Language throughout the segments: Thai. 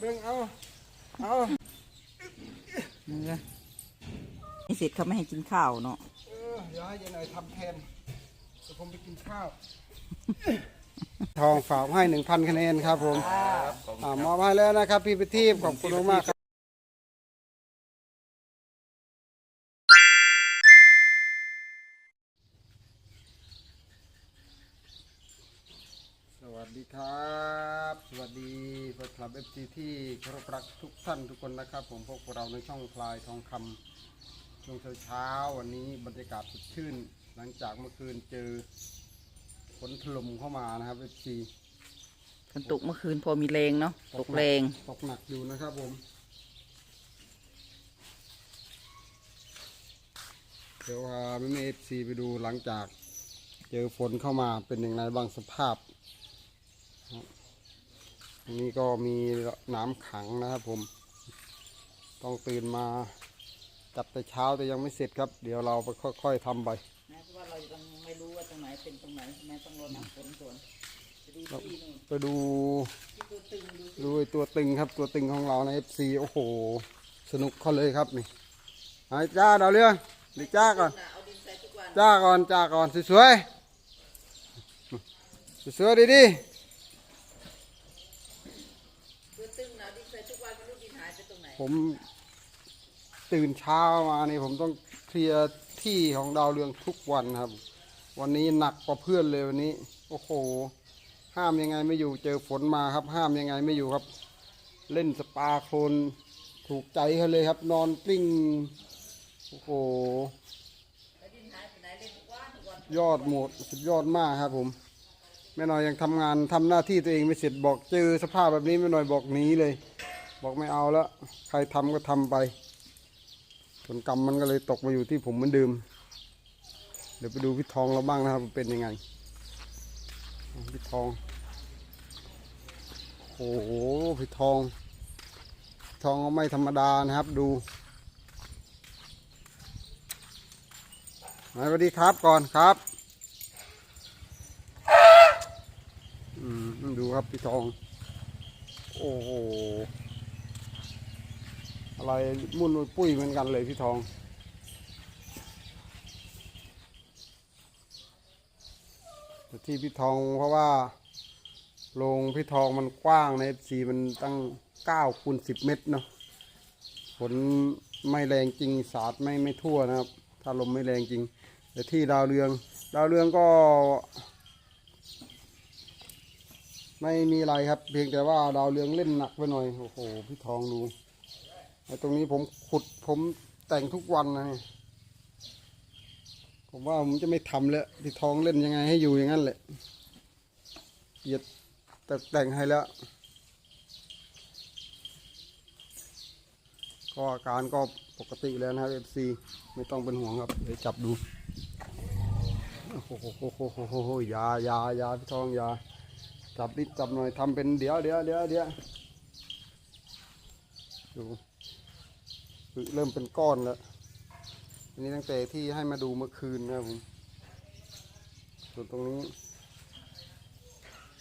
เบิ่งเอาเอานี่เสร็จเขาไม่ให้กินข้าวเนาะเออเดี๋ยวให้ยายหน่อยทำแทนเดี๋ยวผมไปกินข้าว ทองฝากให้หนึ่งพันคะแนนครับผมอ่ามอบให้แล้วนะครับ พี่ประทีปขอบคุณมากๆ สวัสดีครับ สวัสดีแฟนคลับเอฟซีที่เคารพรักทุกท่านทุกคนนะครับ ผมพบกับเราในช่องพลายทองคำช่วงเช้าๆวันนี้บรรยากาศสดชื่น หลังจากเมื่อคืนเจอฝนถล่มเข้ามานะครับเอฟซีฝนตกเมื่อคืนพอมีแรงเนาะตกแรงตกหนักอยู่นะครับผมเดี๋ยวพาแม่เอฟซีไปดูหลังจาก เจอฝนเข้ามาเป็นอย่างไรบ้างสภาพครับตรง นี้ก็มีน้ำขังนะครับผม ต้องตื่นมาจัดแต่เช้าแต่ยังไม่เสร็จครับ เดี๋ยวเราไปค่อย ๆทำไปนะเพราะว่าเรายังไม่รู้ว่าตรงไหนเป็นตรงไหนแม่ต้องรอน้ำฝนก่อนจะดูที่นู่นไปดูที่ตัวตึงดูสิดูไอ้ตัวตึงครับตัวตึงของเราใน FC โอ้โห สนุกเขาเลยครับนี่หายจ้าดาวเรืองดิจ้าก่อน น่ะเอาดินใส่ทุกวัน จ้าก่อนจ้าก่อนสวยๆสวยๆดีตัวตึงนะดินใส่ทุกวันไม่รู้ดินหายไปตรงไหน ๆ ผมตื่นเช้ามานี่ผมต้องเคลียร์ที่ของดาวเรืองทุกวันครับ วันนี้หนักกว่าเพื่อนเลยวันนี้ โอ้โห ห้ามยังไงไม่อยู่เจอฝนมาครับ ห้ามยังไงไม่อยู่ครับ เล่นสปาโคลนถูกใจเขาเลยครับ นอนกลิ้งโอ้โหยอดหมดสุดยอดมากครับผมแม่น้อยยังทำงานทำหน้าที่ตัวเองไม่เสร็จบอกเจอสภาพแบบนี้แม่น้อยบอกหนีเลย บอกไม่เอาแล้วใครทำก็ทำไป ผลกรรมมันก็เลยตกมาอยู่ที่ผมเหมือนเดิม เดี๋ยวไปดูพี่ทองเราบ้างนะครับเป็นยังไงพี่ทอง โอ้โหพี่ทอง ทองก็ไม่ธรรมดานะครับดูสวัสดีครับก่อนครับอืมดูครับพี่ทอง โอ้โห อะไรมุ่นปุ้ยเหมือนกันเลยพี่ทอง แต่ที่พี่ทองเพราะว่าโรงพี่ทองมันกว้างในสีมันตั้งเก้าคูณสิบเมตรเนาะฝนไม่แรงจริงสาดไม่ไม่ทั่วนะครับ ถ้าลมไม่แรงจริง แต่ที่ดาวเรือง ดาวเรืองก็ ไม่มีอะไรครับ เพียงแต่ว่าดาวเรืองเล่นหนักไปหน่อย โอ้โห พี่ทองดู ตรงนี้ผมขุดผมแต่งทุกวันนะนี่ผมว่าผมจะไม่ทำแล้วพี่ท้องเล่นยังไงให้อยู่อย่างนั้นแหละเกียดแต่แต่งให้แล้ว ก็อาการก็ปกติแล้วนะครับ FC ไม่ต้องเป็นห่วงครับเดี๋ยวจับดูโอ้โหโหโหโหโหโหยายายาพี่ทองยาจับนิดจับหน่อยทำเป็นเดี๋ยวเดี๋ยวเดี๋ยวเดี๋ยวดู เริ่มเป็นก้อนแล้วอันนี้ตั้งแต่ที่ให้มาดูเมื่อคืนนะครับผมส่วนตรงนี้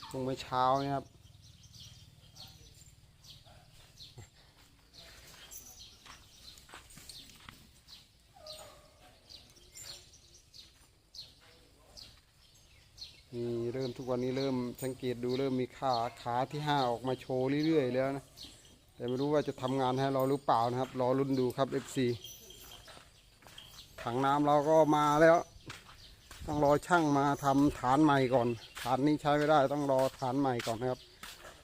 ตรงเมื่อเช้านี่ครับมีเริ่มทุกวันนี้เริ่มสังเกตดูเริ่มมีขาขาที่ห้าออกมาโชว์เรื่อยๆแล้วนะ แต่ไม่รู้ว่าจะทำงานให้เราหรือเปล่านะครับรอรุ่นดูครับ FC ถังน้ำเราก็มาแล้ว ต้องรอช่างมาทำฐานใหม่ก่อน ฐานนี้ใช้ไม่ได้ต้องรอฐานใหม่ก่อนนะครับ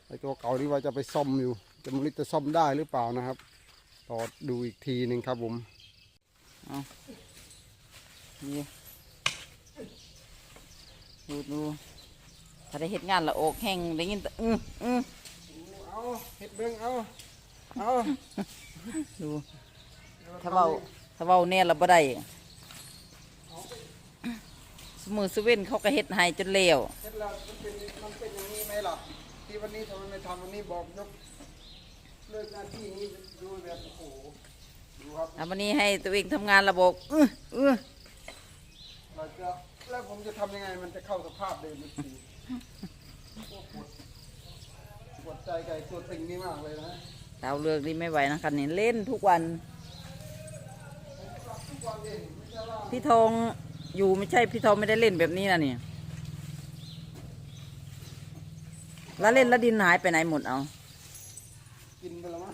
ไอตัวเก่าที่ว่าจะไปซ่อมอยู่ จะไมันจะซ่อมได้หรือเปล่านะครับรอดูอีกทีหนึ่งครับผมนี่ดูดูถ้าได้เห็ดงานละโอกแห้งได้ยินแต่อืออือ เอาเห็ดเบิ้งเอาเอาดูถ้าเบาถ้าเบาเนี่ยเราบ่ได้สมือสเว่นเขาก็เฮ็ดให้จนเลวเห็ดแล้วมันเป็นมันเป็นอย่างนี้ไหมล่ะที่วันนี้ทำไมไม่ทำวันนี้บอกยกเลิกหน้าที่นี้ดูแบบโอ้โหดูครับอะวันนี้ให้ตัวเองทำงานระบบอื้ออื้อเราจะแล้วผมจะทำยังไงมันจะเข้าสภาพเดิมอีกทีโอ้โห ปวดใจไก่ตัวติงนี่มากเลยนะดาวเรืองนี่ไม่ไหวนะคะนี่เล่นทุกวันทุกวันเองไม่ใช่ว่าพี่ทองอยู่ไม่ใช่พี่ทองไม่ได้เล่นแบบนี้นะนี่แล้วเล่นแล้วดินหายไปไหนหมดเอากินไปแล้วมั้ง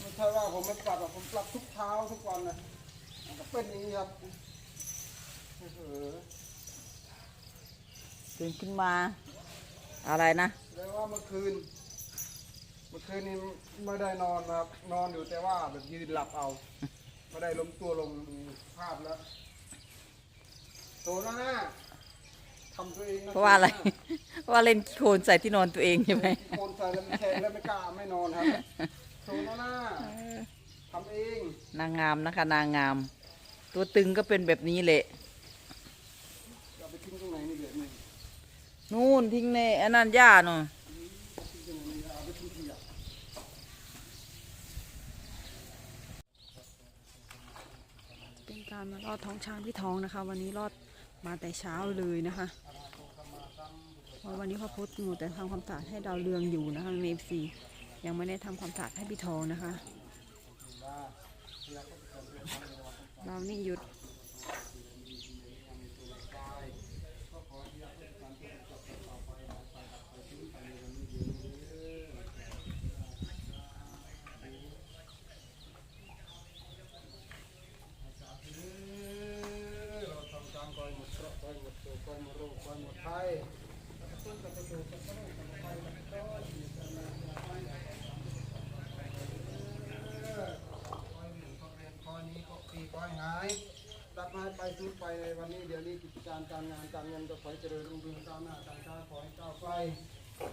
ไม่ใช่ว่าผมไม่ปรับหรอกผมปรับทุกเช้าทุกวันนะมันก็เป็นอย่างนี้ครับเออตื่นขึ้นมา อะไรนะ แล้วว่าเมื่อคืน เมื่อคืนนี้ไม่ได้นอนนะครับ นอนอยู่แต่ว่าแบบยืนหลับเอา ไม่ได้ล้มตัวลงมีภาพแล้วโตนะนะทำตัวเองนเพราะว่าอะไร เพราะว่าเล่นขี้โคลนใส่ที่นอนตัวเองใช่ไหมโคนใส่แล้วไม่แทงแล้วไม่กล้าไม่นอนครับโตนะนะทำเอง นางงามนะคะ นางงาม ตัวตึงก็เป็นแบบนี้แหละ จะเอาไปทิ้งตรงไหนนี่เดี๋ยวนี้ นู่นทิ้งในอันนั้นหญ้าเนาะทิ้งตรงไหนนี่เอยเป็นการมาลอดท้องช้างพี่ท้องนะคะ วันนี้ลอดมาแต่เช้าเลยนะคะเพราะวันนี้พ่อพุธหมูแต่ทำความสะอาดให้ดาวเรืองอยู่นะคะเมฟซียังไม่ได้ทำความสะอาดให้พี่ทองนะคะเรานี่หยุด เราทำตามคอยหมดเคราะห์คอยหมดโศกคอยหมดโรคคอยหมดภัยต้นกระตุกกระตุกกระตุกกระตุกกระตุกคอยหนึ่งคอยเรียนคอยนี้ก็ปีคอยหา ยรับมาให้ไปทุกไปในวันนี้เดี๋ยวนี้กิจการการงานการเงินก็ขอเจริญรุ่งเรืองก้าวหน้าการค้าขอให้ก้าวไกล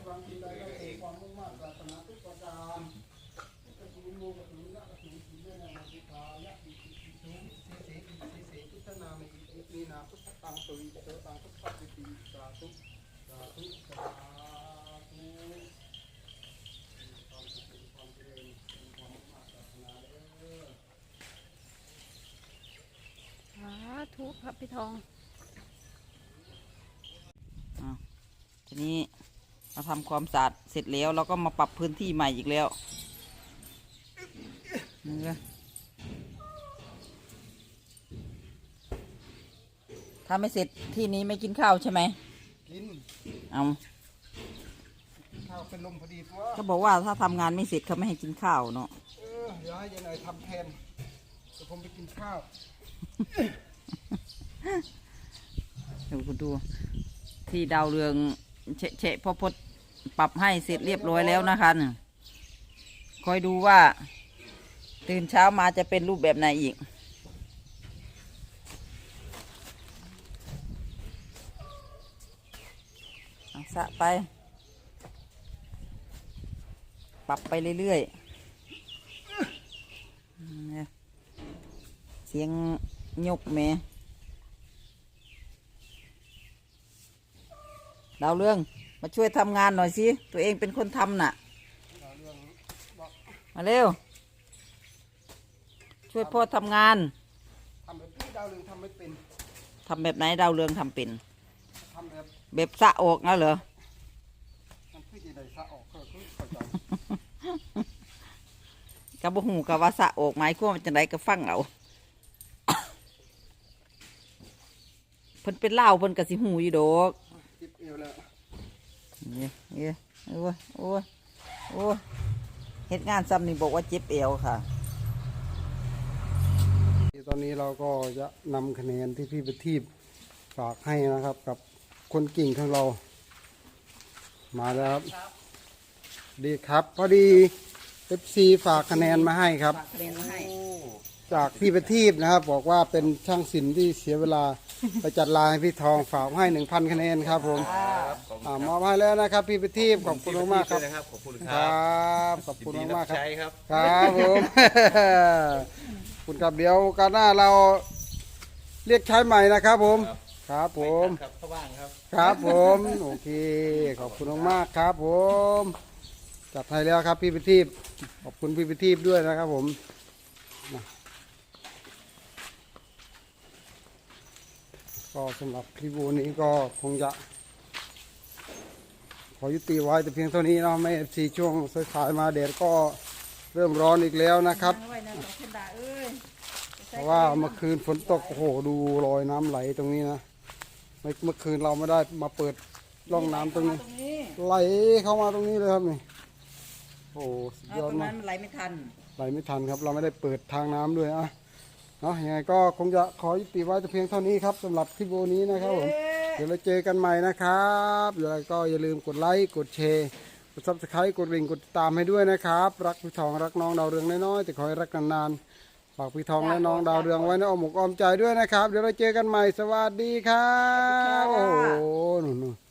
บางทีใดก็เกิดความมุ่งมั่นปรารถนาทุกประการกระสุนโมกระสุนละกระสุนสีเลือนาฬิกายะอิติปิโสเสเสอิติเสพุทธนามิอิติมีนาพุทธตังสุริโสตังพุทธปิติสาธุสาธุสาธุความสุขความเจริญความมุ่งมั่นปรารถนาเด้อ สาธุครับ พี่ทองทีนี้เราทำความสะอาดเสร็จแล้วเราก็มาปรับพื้นที่ใหม่อีกแล้วนี่ก็ถ้าไม่เสร็จที่นี้ไม่กินข้าวใช่ไหม กิน เอาข้าวเป็นลมพอดีตัวเขาบอกว่าถ้าทำงานไม่เสร็จเขาไม่ให้กินข้าวเนาะ เออ เดี๋ยวให้ยายหน่อยทำแทนเดี๋ยวผมไปกินข้าว เดี๋ยวคุณดู ที่ดาวเรืองเฉะเฉะพอพดปรับให้เสร็จเรียบร้อยแล้วนะคะเนี่ยคอยดูว่า ตื่นเช้ามาจะเป็นรูปแบบไหนอีก สะไป ปรับไปเรื่อยๆ เสียเสียงยกแหม่ ดาวเรื่องมาช่วยทำงานหน่อยสิ ตัวเองเป็นคนทำน่ะ มาเร็ว ช่วยพ่อทำงานทำแบบนี้ดาวเรืองทำไม่เป็นทำแบบไหนดาวเรืองทำเป็นทำแบบแบบสะออกนะเหรอมันคือจะได้สะออกก็คือเข้าใจกับหูกับว่าสะออกไม้ขั้วมันจะได้ก็ฟังเอาเพิ่นเป็นเล่าวเพิ่นกะสิหูอยู่ดอกจิบเอวแล้ว เนี่ยเนี่ยโอ้ยโอ้ยโอ้ยเฮ็ดงานซ้ำนี่บอกว่าเจ็บเอวค่ะ ตอนนี้เราก็จะนำคะแนนที่พี่ประทีปฝากให้นะครับ กับคนกิ่งของเรา มาแล้วครับ ดีครับ พอดีเอฟซีฝากคะแนนมาให้ครับ ฝากคะแนนมาให้ จากพี่ประทีปนะครับ บอกว่าเป็นช่างศิลป์ที่เสียเวลา ไปจัดลายให้พี่ทองฝากให้หนึ่งพันคะแนนครับผมอ่ามอบให้แล้วนะครับ พี่ประทีปขอบคุณมากๆครับ นะครับ ขอบคุณคครัรับบขอบคุณยินดีมากๆครับ ใช้ครับ ครับผมขอบคุณครับเดี๋ยวการหน้าเราเรียกใช้ใหม่นะครับผม ครับผม ครับถ้าว่างครับ ครับผม โอเค ขอบคุณมากๆครับผม จัดให้แล้วครับพี่ประทีปขอบคุณพี่ประทีปด้วยนะครับผมนะ ก็สำหรับคลิปวันนี้ก็คงจะพขอยุติไว้แต่เพียงเท่านี้เนาะไม่สีช่วงสายๆมาแดดก็เริ่มร้อนอีกแล้วนะครับไว้นะสองเส้นดาเอ้ยเพราะว่าเมื่อคืนฝนตกโอ้โหดูรอยน้ำไหลตรงนี้นะเมื่อเมื่อคืนเราไม่ได้มาเปิดร่องน้ำตรงนี้ตรงนี้ ไหลเข้ามาตรงนี้เลยครับนี่โอ้โหสุดเอายอตดรงมานั้กนมันไหลไม่ทันไหลไม่ทันครับ เราไม่ได้เปิดทางน้ำด้วยอะ เนาะยังไงก็คงจะขอยุติไว้แต่เพียงเท่านี้ครับสำหรับคลิปวิดีโอนี้นะครับผมเดี๋ยวเราเจอกันใหม่นะครับแล้วก็อย่าลืมกดไลค์กดแชร์กดซับสไครต์กดริ่งกดติดตามให้ด้วยนะครับ รักพี่ทองรักน้องดาวเรืองน้อยๆแต่ขอให้รักนานๆฝากพี่ทองและน้องดาวเรืองไว้ในอ้อมอกอ้อมใจด้วยนะครับ เดี๋ยวเราเจอกันใหม่สวัสดีครับโอ้โหนู่นๆ